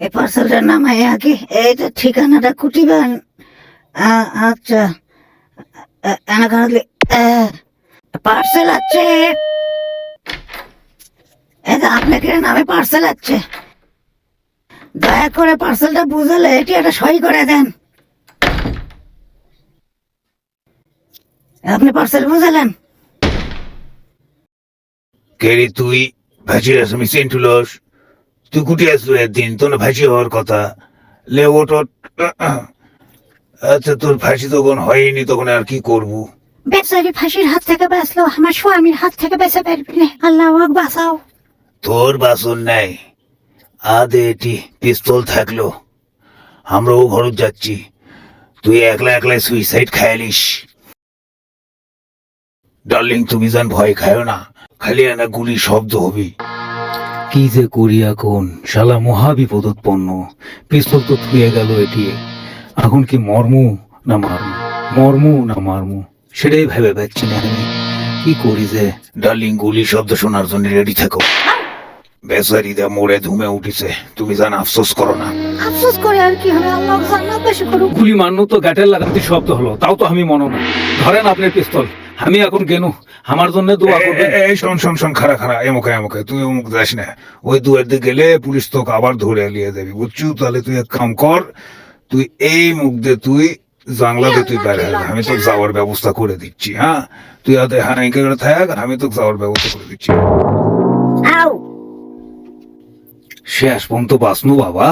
এই পার্সেলটার নাম আগে এই তো ঠিকানাটা কুটিবেন। আচ্ছা। এনাকালে পার্সেল আছে। তো আপনাকে নামে পার্সেল আছে। দয়া করে পার্সেলটা বুঝলে এটি একটা সই করে দেন। আপনি পার্সেল বুঝালেন? কেরি তুই? ভাজি আসামি সেন্টুলস। তুই কুটি আসলো একদিন তোর ভাজি হওয়ার কথা। লে ওট। আচ্ছা তোর ফাঁসি তখন হয়নি তখন আর কি করব? বেচারি ফাঁসির হাত থেকে বাঁচলো আমার স্বামীর হাত থেকে বেঁচে পারবি না। আল্লাহ বাঁচাও। তোর বাসন নাই। আদে এটি পিস্তল থাকল। আমরাও ঘরত যাচ্ছি। তুই একলা একলাই সুইসাইড খায়ালিস ডার্লিং তুমি যান ভয় খায় না। খালি আনা গুলি শব্দ হবি। কি যে করি এখন? শালা মহাবিপদ উৎপন্ন পিস্তল তো থুয়ে গেল এটি। এখন কি মর্ম না মারমু? মর্ম না মারমু? সেটাই ভেবে পাচ্ছি না আমি। কি করি যে? ডার্লিং গুলি শব্দ শোনার জন্য রেডি থাকো। বেচারিদা মোড়ে ধুমে উঠিছে। তুমি জান আফসোস করো না। আফসোস করে আর কি হবে? আল্লাহ জান্নাত বেশি করুক। গুলি মারনো তো গাটের লাগাতে শব্দ হলো। তাও তো আমি মনে না। ধরেন আপনার পিস্তল। আমি এখন গেনু। আমার জন্য দোয়া করবেন। এই শোন শোন শোন খারা খারা এমকে এমকে তুই অমুক যাস না। ওই দুয়ার দিকে গেলে পুলিশ তোকে আবার ধরে নিয়ে যাবি বুঝছু? তাহলে তুই এক কাম কর তুই এই মুখ দিয়ে তুই জানলাতে তুই বের হবি আমি তোকে যাওয়ার ব্যবস্থা করে দিচ্ছি হ্যাঁ? তুই আদে হানাইকে থাক আমি তোকে যাওয়ার ব্যবস্থা করে দিচ্ছি। আও শেষ পর্যন্ত বাঁচনু বাবা।